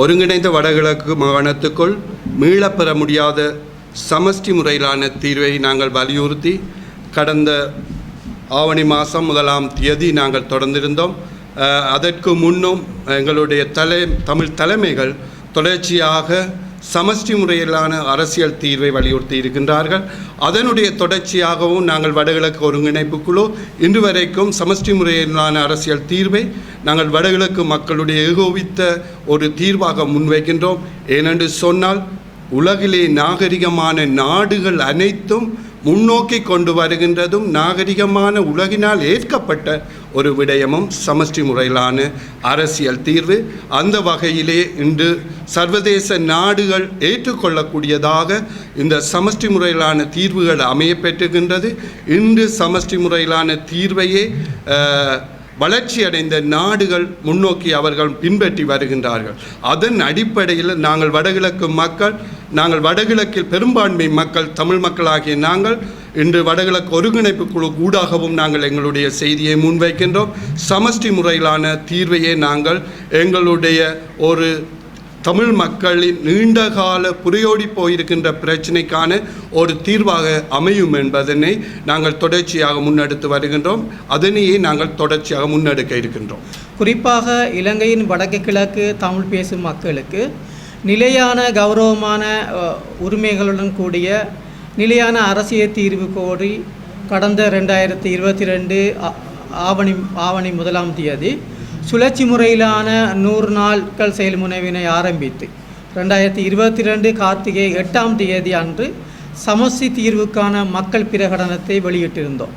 ஒருங்கிணைந்த வடகிழக்கு மாகாணத்துக்குள் மீளப்பெற முடியாத சமஷ்டி முறையிலான தீர்வை நாங்கள் வலியுறுத்தி கடந்த ஆவணி மாதம் முதலாம் தேதி நாங்கள் தொடர்ந்திருந்தோம். அதற்கு முன்னும் எங்களுடைய தலை தமிழ் தலைமைகள் தொடர்ச்சியாக சமஷ்டி முறையிலான அரசியல் தீர்வை வலியுறுத்தி இருக்கின்றார்கள். அதனுடைய தொடர்ச்சியாகவும் நாங்கள் வடகிழக்கு ஒருங்கிணைப்பு குழு இன்று வரைக்கும் சமஷ்டி முறையிலான அரசியல் தீர்வை நாங்கள் வடகிழக்கு மக்களுடைய ஏகோபித்த ஒரு தீர்வாக முன்வைக்கின்றோம். ஏனென்று சொன்னால் உலகிலே நாகரிகமான நாடுகள் அனைத்தும் முன்னோக்கி கொண்டு வருகின்றதும் நாகரிகமான உலகினால் ஏற்கப்பட்ட ஒரு விடயமும் சமஷ்டி முறையிலான அரசியல் தீர்வு அந்த வகையிலே இன்று சர்வதேச நாடுகள் ஏற்றுக்கொள்ளக்கூடியதாக இந்த சமஷ்டி முறையிலான தீர்வுகள் அமைய பெற்றுகின்றது. இன்று சமஷ்டி முறையிலான தீர்வையே வளர்ச்சியடைந்த நாடுகள் முன்னோக்கி அவர்கள் பின்பற்றி வருகின்றார்கள். அதன் அடிப்படையில் நாங்கள் வடகிழக்கு மக்கள் நாங்கள் வடகிழக்கில் பெரும்பான்மை மக்கள் தமிழ் மக்களாகிய நாங்கள் இன்று வடகிழக்கு ஒருங்கிணைப்பு குழு ஊடாகவும் நாங்கள் எங்களுடைய செய்தியை முன்வைக்கின்றோம். சமஷ்டி முறையிலான தீர்வையே நாங்கள் எங்களுடைய ஒரு தமிழ் மக்களின் நீண்டகால புரையோடி போயிருக்கின்ற பிரச்சினைக்கான ஒரு தீர்வாக அமையும் என்பதனை நாங்கள் தொடர்ச்சியாக முன்னெடுத்து வருகின்றோம். அதனையே நாங்கள் தொடர்ச்சியாக முன்னெடுக்க இருக்கின்றோம். குறிப்பாக இலங்கையின் வடக்கு கிழக்கு தமிழ் பேசும் மக்களுக்கு நிலையான கௌரவமான உரிமைகளுடன் கூடிய நிலையான அரசியல் தீர்வு கோரி கடந்த ரெண்டாயிரத்தி இருபத்தி ரெண்டு ஆவணி ஆவணி முதலாம் தேதி சுழற்சி முறையிலான நூறு நாட்கள் செயல்முனைவினை ஆரம்பித்து ரெண்டாயிரத்தி இருபத்தி ரெண்டு கார்த்திகை எட்டாம் தேதி அன்று சமஸ்தி தீர்வுக்கான மக்கள் பிரகடனத்தை வெளியிட்டிருந்தோம்.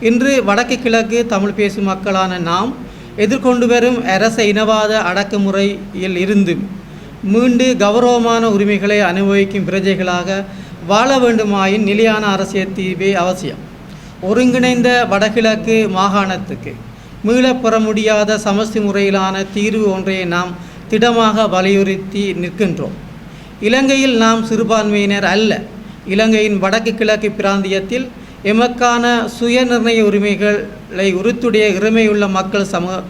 இன்று வடக்கு கிழக்கு தமிழ் பேசும் மக்களான நாம் எதிர்கொண்டு வரும் அரச இனவாத அடக்குமுறையில் இருந்து மீண்டு கௌரவமான உரிமைகளை அனுபவிக்கும் பிரஜைகளாக வாழ வேண்டுமாயின் நிலையான அரசியல் தீர்வே அவசியம். ஒருங்கிணைந்த வடகிழக்கு மாகாணத்துக்கு மீளப் பெற முடியாத சமஸ்தி முறையிலான தீர்வு ஒன்றை நாம் திடமாக வலியுறுத்தி நிற்கின்றோம். இலங்கையில் நாம் சிறுபான்மையினர் அல்ல. இலங்கையின் வடக்கு கிழக்கு பிராந்தியத்தில் எமக்கான சுய நிர்ணய உரிமைகளை உறுத்துடைய இறைமையுள்ள மக்கள் சமூக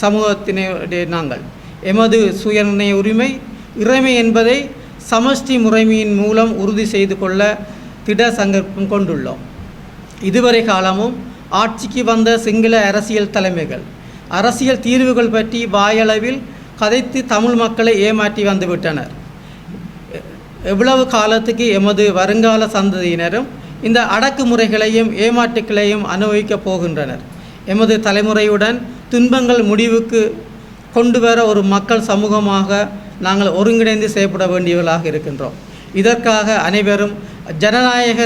சமூகத்தினுடைய நாங்கள். எமது சுய நிர்ணய உரிமை இறைமை என்பதை சமஷ்டி முறைமையின் மூலம் உறுதி செய்து கொள்ள திட சங்கற்பம் கொண்டுள்ளோம். இதுவரை காலமும் ஆட்சிக்கு வந்த சிங்கள அரசியல் தலைமைகள் அரசியல் தீர்வுகள் பற்றி வாயளவில் கதைத்து தமிழ் மக்களை ஏமாற்றி வந்துவிட்டனர் எவ்வளவு காலத்துக்கு எமது வருங்கால சந்ததியினரும் இந்த அடக்குமுறைகளையும் ஏமாற்றுகளையும் அனுபவிக்கப் போகின்றனர். எமது தலைமுறையுடன் துன்பங்கள் முடிவுக்கு கொண்டு வர ஒரு மக்கள் சமூகமாக நாங்கள் ஒருங்கிணைந்து செயல்பட வேண்டியவர்களாக இருக்கின்றோம். இதற்காக அனைவரும் ஜனநாயக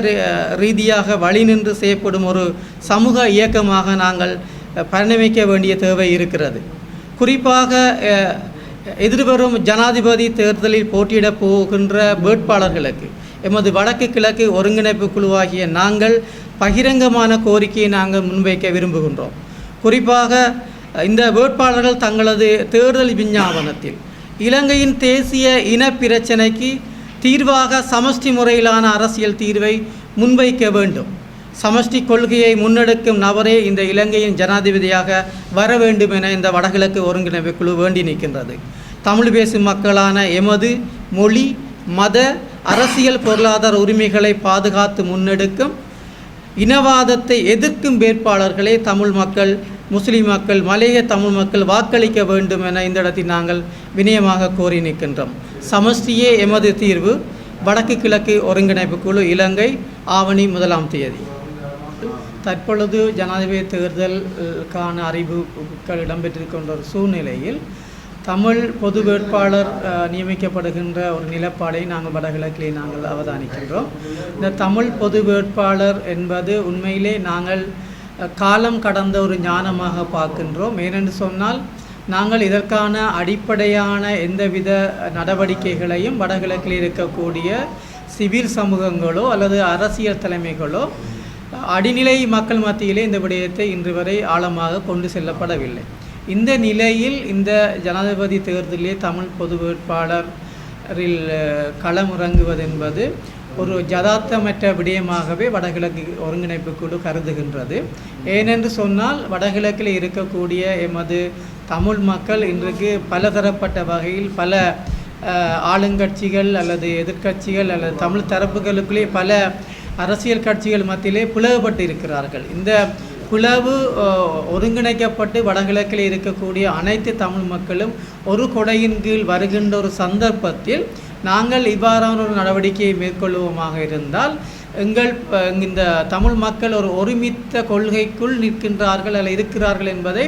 ரீதியாக வழி நின்று செய்யப்படும் ஒரு சமூக இயக்கமாக நாங்கள் பரிணமிக்க வேண்டிய தேவை இருக்கிறது. குறிப்பாக எதிர்வரும் ஜனாதிபதி தேர்தலில் போட்டியிடப் போகின்ற வேட்பாளர்களுக்கு எமது வடக்கு கிழக்கு ஒருங்கிணைப்பு குழுவாகிய நாங்கள் பகிரங்கமான கோரிக்கையை நாங்கள் முன்வைக்க விரும்புகின்றோம். குறிப்பாக இந்த வேட்பாளர்கள் தங்களது தேர்தல் விஞ்ஞாபனத்தில் இலங்கையின் தேசிய இன பிரச்சினைக்கு தீர்வாக சமஷ்டி முறையிலான அரசியல் தீர்வை முன்வைக்க வேண்டும். சமஷ்டி கொள்கையை முன்னெடுக்கும் நபரே இந்த இலங்கையின் ஜனாதிபதியாக வர வேண்டும் என இந்த வடகிழக்கு ஒருங்கிணைப்பு குழு வேண்டி நிற்கின்றது. தமிழ் பேசும் மக்களான எமது மொழி மத அரசியல் பொருளாதார உரிமைகளை பாதுகாத்து முன்னெடுக்கும் இனவாதத்தை எதிர்க்கும் வேட்பாளர்களே தமிழ் மக்கள் முஸ்லிம் மக்கள் மலைய தமிழ் மக்கள் வாக்களிக்க வேண்டும் என இந்த இடத்தில் நாங்கள் வினயமாக கோரி நிற்கின்றோம். சமஷ்டியே எமது தீர்வு. வடக்கு கிழக்கு ஒருங்கிணைப்பு குழு இலங்கை ஆவணி முதலாம் தேதி. தற்பொழுது ஜனாதிபதி தேர்தலுக்கான அறிவிப்புகள் இடம்பெற்றிருக்கின்ற ஒரு சூழ்நிலையில் தமிழ் பொது வேட்பாளர் நியமிக்கப்படுகின்ற ஒரு நிலப்பாடை நாங்கள் வடகிழக்கிலே நாங்கள் அவதானிக்கின்றோம். இந்த தமிழ் பொது வேட்பாளர் என்பது உண்மையிலே நாங்கள் காலம் கடந்த ஒரு ஞானமாக பார்க்கின்றோம். ஏனென்று சொன்னால் நாங்கள் இதற்கான அடிப்படையான எந்தவித நடவடிக்கைகளையும் வடகிழக்கில் இருக்கக்கூடிய சிவில் சமூகங்களோ அல்லது அரசியல் தலைமைகளோ அடிநிலை மக்கள் மத்தியிலே இந்த விடயத்தை இன்று வரை ஆழமாக கொண்டு செல்லப்படவில்லை. இந்த நிலையில் இந்த ஜனாதிபதி தேர்தலிலே தமிழ் பொது வேட்பாளரில் களமிறங்குவது என்பது ஒரு ஜதார்த்தமற்ற விடயமாகவே வடகிழக்கு ஒருங்கிணைப்பு குழு கருதுகின்றது. ஏனென்று சொன்னால் வடகிழக்கில் இருக்கக்கூடிய எமது தமிழ் மக்கள் இன்றைக்கு பலதரப்பட்ட வகையில் பல ஆளுங்கட்சிகள் அல்லது எதிர்க்கட்சிகள் அல்லது தமிழ் தரப்புகளுக்குள்ளே பல அரசியல் கட்சிகள் மத்தியிலே பிளவுபட்டு இருக்கிறார்கள் இந்த பிளவு ஒருங்கிணைக்கப்பட்டு வடகிழக்கில் இருக்கக்கூடிய அனைத்து தமிழ் மக்களும் ஒரு கொடையின் கீழ் வருகின்ற ஒரு சந்தர்ப்பத்தில் நாங்கள் இவ்வாறான ஒரு நடவடிக்கையை மேற்கொள்வோமாக இருந்தால் எங்கள் இந்த தமிழ் மக்கள் ஒரு ஒருமித்த கொள்கைக்குள் நிற்கின்றார்கள் அல்ல இருக்கிறார்கள் என்பதை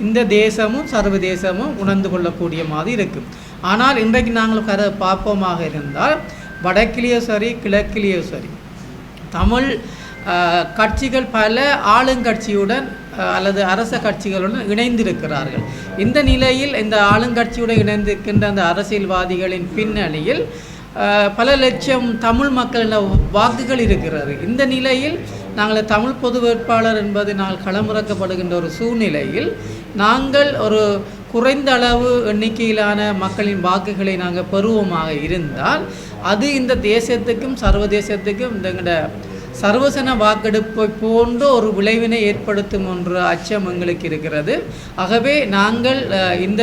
இந்த தேசமும் சர்வதேசமும் உணர்ந்து கொள்ளக்கூடிய மாதிரி இருக்கும். ஆனால் இன்றைக்கு நாங்கள் கர பார்ப்போமாக இருந்தால் வடக்கிலேயோ சரி கிழக்கிலேயோ சரி தமிழ் கட்சிகள் பல ஆளுங்கட்சியுடன் அல்லது அரச கட்சிகளுடன் இணைந்திருக்கிறார்கள். இந்த நிலையில் இந்த ஆளுங்கட்சியுடன் இணைந்திருக்கின்ற அந்த அரசியல்வாதிகளின் பின்னணியில் பல லட்சம் தமிழ் மக்களின் வாக்குகள் இருக்கிறது. இந்த நிலையில் நாங்கள் தமிழ் பொது வேட்பாளர் என்பது நாங்கள் களமிறக்கப்படுகின்ற ஒரு சூழ்நிலையில் நாங்கள் ஒரு குறைந்த அளவு எண்ணிக்கையிலான மக்களின் வாக்குகளை நாங்கள் பெறுவோமாக இருந்தால் அது இந்த தேசத்துக்கும் சர்வதேசத்துக்கும் இந்த சர்வசன வாக்கெடுப்பை போன்ற ஒரு விளைவினை ஏற்படுத்தும் என்ற அச்சம் எங்களுக்கு இருக்கிறது. ஆகவே நாங்கள் இந்த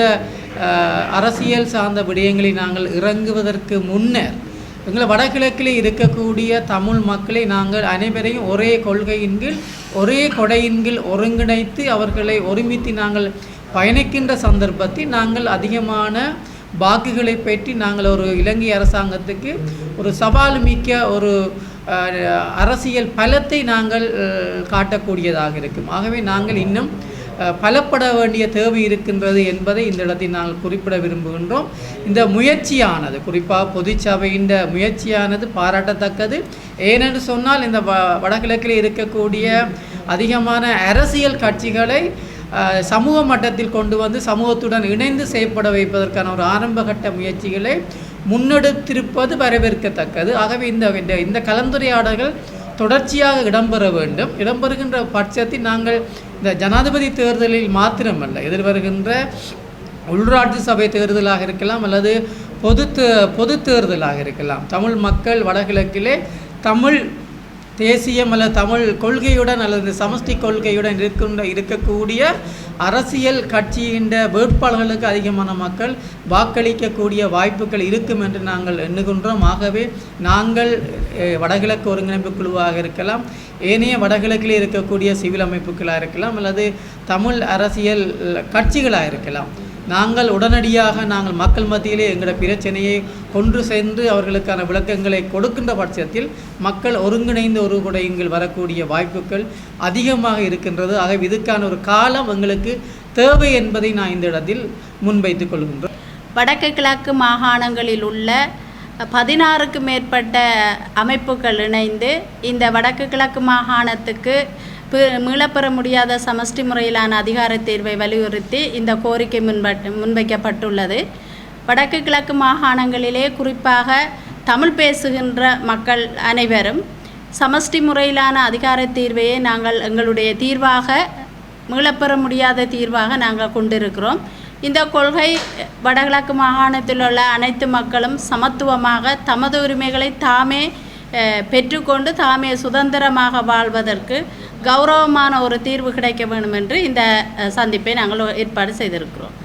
அரசியல் சார்ந்த விடயங்களை நாங்கள் இறங்குவதற்கு முன்னர் எங்களை வடகிழக்கில் இருக்கக்கூடிய தமிழ் மக்களை நாங்கள் அனைவரையும் ஒரே கொள்கையின் கீழ் ஒரே கொடையின் கீழ் ஒருங்கிணைத்து அவர்களை ஒருமித்து நாங்கள் பயணிக்கின்ற சந்தர்ப்பத்தில் நாங்கள் அதிகமான வாக்குகளை பெற்றி நாங்கள் ஒரு இலங்கை அரசாங்கத்துக்கு ஒரு சவால் மிக்க ஒரு அரசியல் பலத்தை நாங்கள் காட்டக்கூடியதாக இருக்கும். ஆகவே நாங்கள் இன்னும் பலப்பட வேண்டிய தேவை இருக்கின்றது என்பதை இந்த இடத்தில் நாங்கள் குறிப்பிட விரும்புகின்றோம். இந்த முயற்சியானது குறிப்பாக பொதுச்சபையின் முயற்சியானது பாராட்டத்தக்கது. ஏனென்று சொன்னால் இந்த வ வடகிழக்கில் இருக்கக்கூடிய அதிகமான அரசியல் கட்சிகளை சமூக மட்டத்தில் கொண்டு வந்து சமூகத்துடன் இணைந்து செயற்பட வைப்பதற்கான ஒரு ஆரம்பகட்ட முயற்சிகளை முன்னெடுத்திருப்பது வரவேற்கத்தக்கது. ஆகவே இந்த இந்த- இந்த கலந்துரையாடல்கள் தொடர்ச்சியாக இடம்பெற வேண்டும். இடம்பெறுகின்ற பட்சத்தில் நாங்கள் இந்த ஜனாதிபதி தேர்தலில் மாத்திரமல்ல. எதிர்வருகின்ற உள்ராட்சி சபை தேர்தலாக இருக்கலாம் அல்லது பொது தே- பொது தேர்தலாக இருக்கலாம். தமிழ் மக்கள் வடகிழக்கிலே தமிழ் தேசியம் அல்லது தமிழ் கொள்கையுடன் அல்லது சமஷ்டி கொள்கையுடன் இருக்கின்ற இருக்கக்கூடிய அரசியல் கட்சியின் வேட்பாளர்களுக்கு அதிகமான மக்கள் வாக்களிக்கக்கூடிய வாய்ப்புகள் இருக்கும் என்று நாங்கள் எண்ணுகின்றோம். ஆகவே நாங்கள் வடகிழக்கு ஒருங்கிணைப்பு குழுவாக இருக்கலாம் ஏனைய வடகிழக்கில் இருக்கக்கூடிய சிவில் அமைப்புகளாக இருக்கலாம் அல்லது தமிழ் அரசியல் கட்சிகளாக இருக்கலாம். நாங்கள் உடனடியாக நாங்கள் மக்கள் மத்தியிலே எங்களோட பிரச்சனையை கொன்று சென்று அவர்களுக்கான விளக்கங்களை கொடுக்கின்ற பட்சத்தில் மக்கள் ஒருங்கிணைந்து ஒரு குடையுங்கள் வரக்கூடிய வாய்ப்புகள் அதிகமாக இருக்கின்றது. ஆகவே இதுக்கான ஒரு காலம் எங்களுக்கு தேவை என்பதை நான் இந்த இடத்தில் முன்வைத்துக் கொள்கின்றோம். வடக்கு கிழக்கு மாகாணங்களில் உள்ள பதினாறுக்கு மேற்பட்ட அமைப்புகள் இணைந்து இந்த வடக்கு கிழக்கு மாகாணத்துக்கு மீளப்பெற முடியாத சமஷ்டி முறையிலான அதிகார தீர்வை வலியுறுத்தி இந்த கோரிக்கை முன்பட் முன்வைக்கப்பட்டுள்ளது. வடக்கு கிழக்கு மாகாணங்களிலே குறிப்பாக தமிழ் பேசுகின்ற மக்கள் அனைவரும் சமஷ்டி முறையிலான அதிகார தீர்வையே நாங்கள் எங்களுடைய தீர்வாக மீளப்பெற முடியாத தீர்வாக நாங்கள் கொண்டிருக்கிறோம். இந்த கொள்கை வடகிழக்கு மாகாணத்தில் உள்ள அனைத்து மக்களும் சமத்துவமாக தமது உரிமைகளை தாமே பெற்றுக்கொண்டு தாமே சுதந்திரமாக வாழ்வதற்கு கௌரவமான ஒரு தீர்வு கிடைக்க வேண்டும் என்று இந்த சந்திப்பை நாங்கள் ஏற்பாடு செய்திருக்கிறோம்.